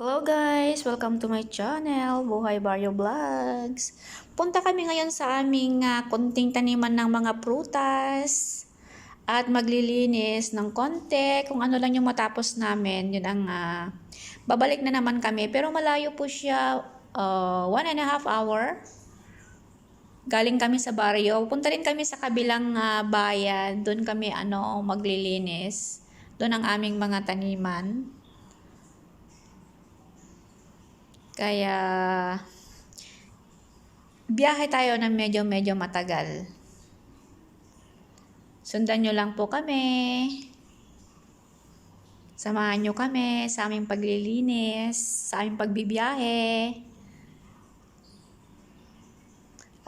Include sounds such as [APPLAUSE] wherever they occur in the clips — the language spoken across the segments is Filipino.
Hello guys! Welcome to my channel, Buhay Barrio Vlogs. Punta kami ngayon sa aming ah, konting taniman ng mga prutas at maglilinis ng konti. Kung ano lang yung matapos namin, yun ang ah, babalik na naman kami. Pero malayo po siya, ah, one and a half hour. Galing kami sa barrio. Punta rin kami sa kabilang ah, bayan. Doon kami ano, maglilinis. Doon ang aming mga taniman. Kaya, biyahe tayo ng medyo-medyo matagal. Sundan nyo lang po kami. Samahan nyo kami sa aming paglilinis, sa aming pagbibiyahe.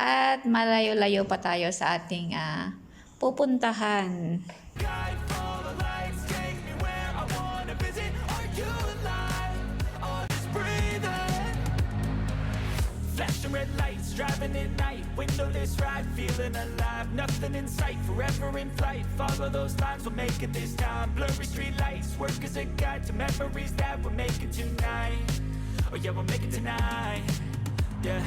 At malayo-layo pa tayo sa ating ah, pupuntahan. Guide, driving at night, windowless ride, feeling alive. Nothing in sight, forever in flight. Follow those lines, we'll make it this time. Blurry street lights, work as a guide to memories that we're making tonight. Oh yeah, we'll make it tonight. Yeah.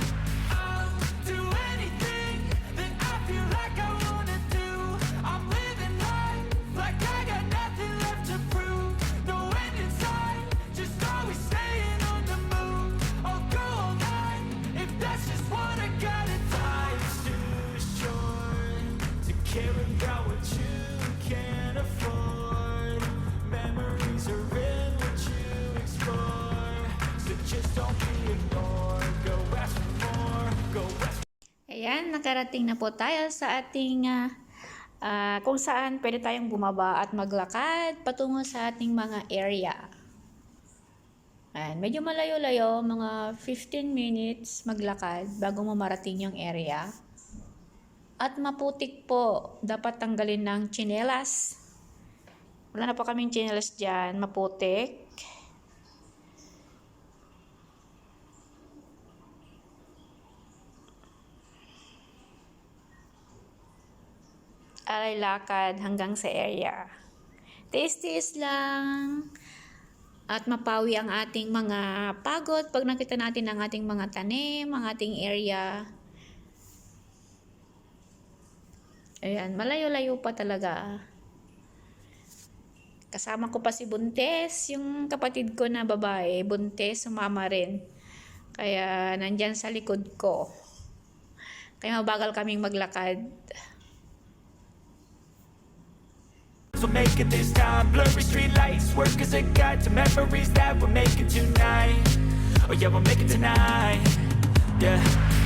I'll do anything that I feel like I nakarating na po tayo sa ating ah, ah, kung saan pwede tayong bumaba at maglakad patungo sa ating mga area. Ayan, medyo malayo-layo, mga 15 minutes maglakad bago mo marating yung area. At maputik po, dapat tanggalin ng chinelas. Wala na pa kaming chinelas dyan, maputik. Alay lakad hanggang sa area. Taste-taste lang at mapawi ang ating mga pagod pag nakita natin ang ating mga tanim, ang ating area. Ayan, malayo-layo pa talaga. Kasama ko pa si Buntes, yung kapatid ko na babae. Buntes, sumama rin. Kaya nandyan sa likod ko. Kaya mabagal kaming maglakad. We'll make it this time. Blurry street lights, work as a guide to memories that we're making tonight. Oh yeah, we'll make it tonight. Yeah.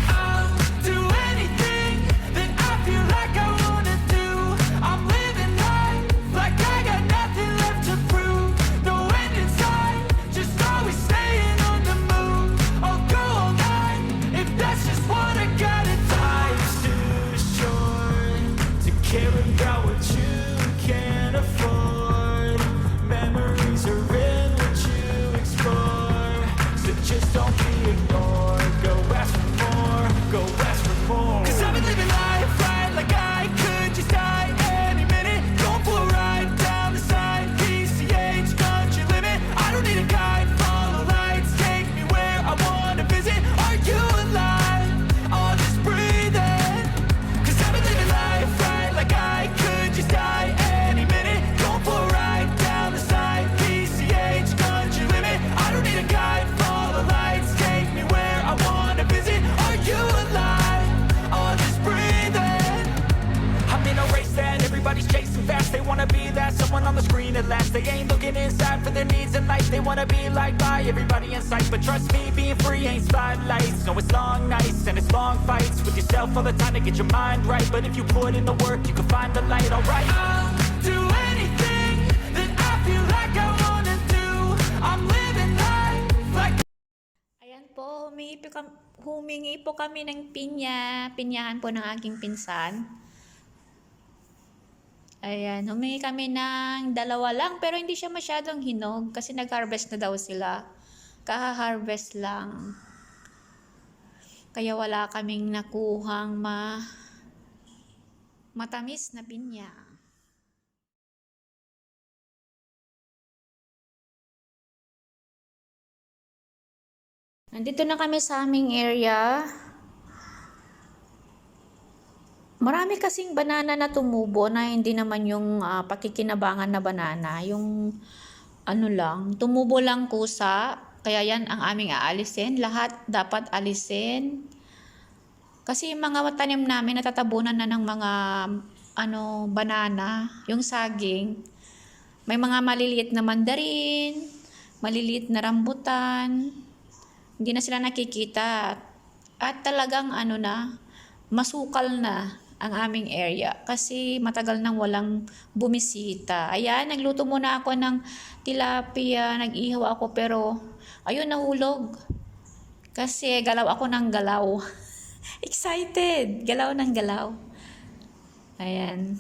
Someone on the screen at last. They ain't looking inside for their needs in life. They wanna be liked by everybody in sight. But trust me, being free ain't spotlights. No, it's long nights and it's long fights with yourself all the time to get your mind right. But if you put in the work, you can find the light. Alright. I'll do anything that I feel like I wanna do. I'm living life like. Ayan po, humingi po kami ng pinya. Pinyahan po ng aking pinsan. Ayan, humingi kami ng dalawa lang pero hindi siya masyadong hinog kasi nag-harvest na daw sila. Kaha-harvest lang. Kaya wala kaming nakuhang ma matamis na pinya. Nandito na kami sa aming area. Marami kasing banana na tumubo na hindi naman yung ah, pakikinabangan na banana. Yung ano lang, tumubo lang kusa. Kaya yan ang aming aalisin. Lahat dapat alisin. Kasi yung mga tanim namin natatabunan na ng mga ano banana, yung saging. May mga maliliit na mandarin, maliliit na rambutan. Hindi na sila nakikita. At talagang ano na, masukal na ang aming area kasi matagal nang walang bumisita. Ayan, nagluto muna ako ng tilapia, nag-ihaw ako pero ayun nahulog. Kasi galaw ako ng galaw. [LAUGHS] Excited! Galaw ng galaw. Ayan.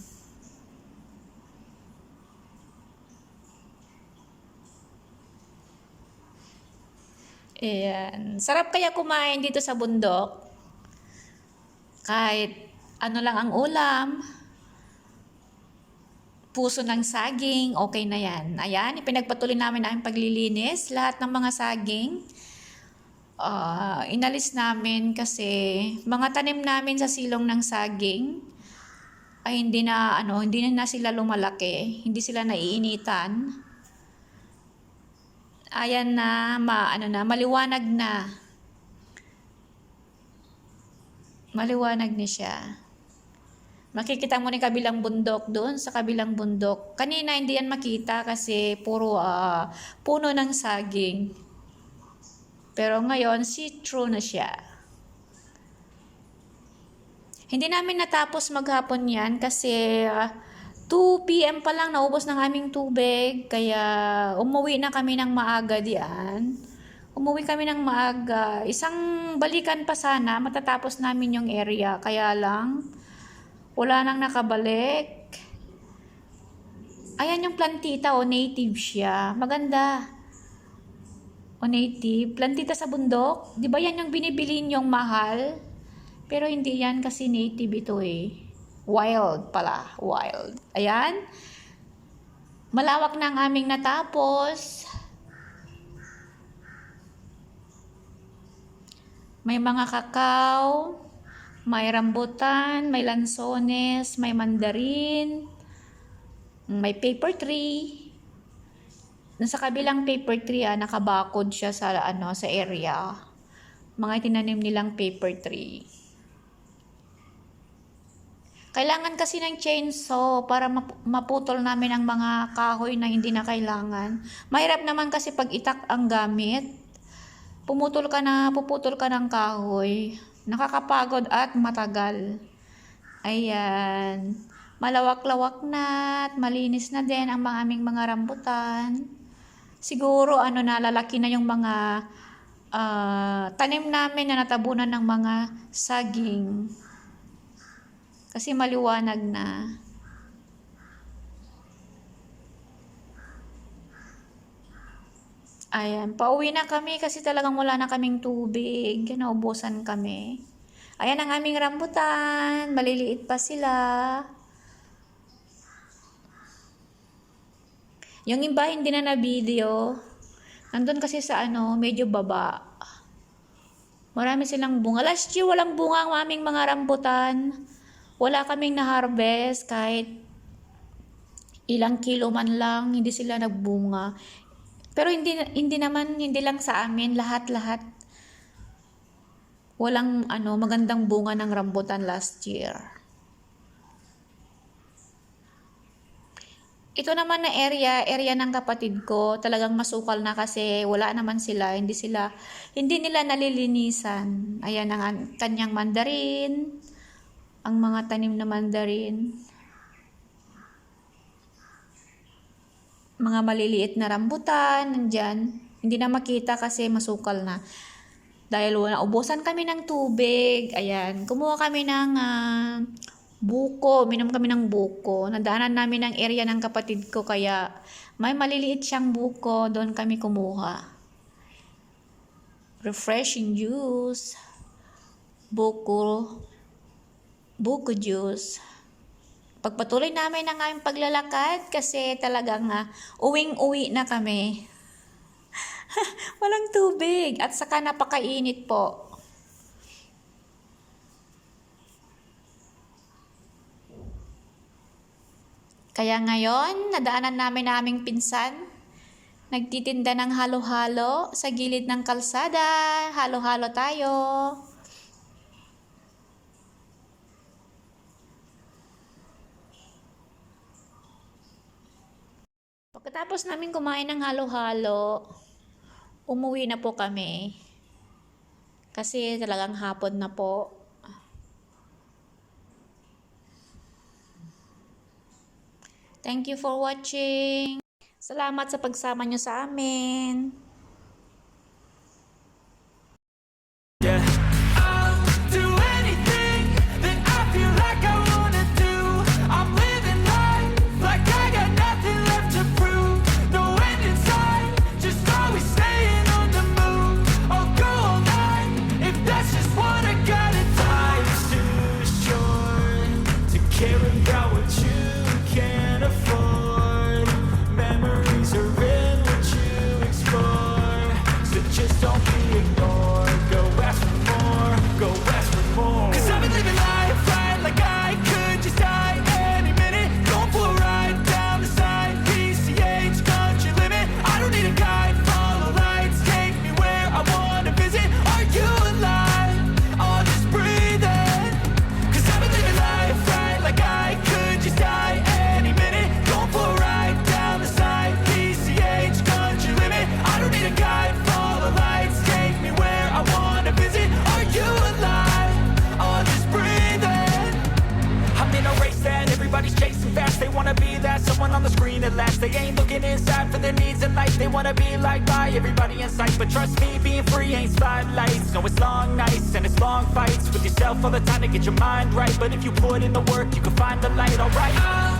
Ayan. Sarap kaya kumain dito sa bundok. Kahit ano lang ang ulam. Puso ng saging, okay na yan. Ayan, ipinagpatuloy namin ang paglilinis. Lahat ng mga saging, ah, inalis namin kasi mga tanim namin sa silong ng saging ay hindi na ano, hindi na sila lumalaki, hindi sila naiinitan. Ayan na, ma, ano na, maliwanag na. Maliwanag na siya. Makikita mo yung kabilang bundok doon sa kabilang bundok. Kanina hindi yan makita kasi puro ah, puno ng saging. Pero ngayon, see-through na siya. Hindi namin natapos maghapon yan kasi ah, 2 p.m. pa lang naubos ng aming tubig. Kaya umuwi na kami ng maaga diyan. Umuwi kami ng maaga. Isang balikan pa sana, matatapos namin yung area. Kaya lang, wala nang nakabalik. Ayan yung plantita o native siya. Maganda. O native. Plantita sa bundok. Di ba yan yung binibili yung mahal? Pero hindi yan kasi native ito eh. Wild pala. Wild. Ayan. Malawak na ang aming natapos. May mga kakao, may rambutan, may lansones, may mandarin, may paper tree. Nasa kabilang paper tree, ah, nakabakod siya sa, ano, sa area. Mga tinanim nilang paper tree. Kailangan kasi ng chainsaw para map- maputol namin ang mga kahoy na hindi na kailangan. Mahirap naman kasi pag itak ang gamit. Pumutol ka na, puputol ka ng kahoy. Nakakapagod at matagal. Ayan. Malawak-lawak na at malinis na din ang mga aming mga rambutan. Siguro ano na lalaki na yung mga ah, tanim namin na natabunan ng mga saging. Kasi maliwanag na. Ayan, pauwi na kami kasi talagang wala na kaming tubig. Naubusan kami. Ayan ang aming rambutan. Maliliit pa sila. Yung iba hindi na na-video. Nandun kasi sa ano, medyo baba. Marami silang bunga. Last year, walang bunga ang aming mga rambutan. Wala kaming na-harvest kahit ilang kilo man lang, hindi sila nagbunga. Pero hindi hindi naman hindi lang sa amin lahat-lahat walang ano magandang bunga ng rambutan last year. Ito naman na area, area ng kapatid ko, talagang masukal na kasi wala naman sila, hindi sila hindi nila nalilinisan. Ayan ang an- kanyang mandarin, ang mga tanim na mandarin. Mga maliliit na rambutan, nandyan. Hindi na makita kasi masukal na. Dahil wala, ubusan kami ng tubig. Ayan, kumuha kami ng ah, buko. Minom kami ng buko. Nadaanan namin ang area ng kapatid ko kaya may maliliit siyang buko. Doon kami kumuha. Refreshing juice. Buko. Buko juice pagpatuloy namin ang aming paglalakad kasi talagang uh, uwing-uwi na kami. [LAUGHS] Walang tubig at saka napakainit po. Kaya ngayon, nadaanan namin naming pinsan. Nagtitinda ng halo-halo sa gilid ng kalsada. Halo-halo tayo. Pagkatapos namin kumain ng halo-halo, umuwi na po kami. Kasi talagang hapon na po. Thank you for watching. Salamat sa pagsama nyo sa amin. They ain't looking inside for their needs in life. They wanna be like by everybody in sight. But trust me, being free ain't spotlights. No, it's long nights and it's long fights with yourself all the time to get your mind right. But if you put in the work, you can find the light, alright?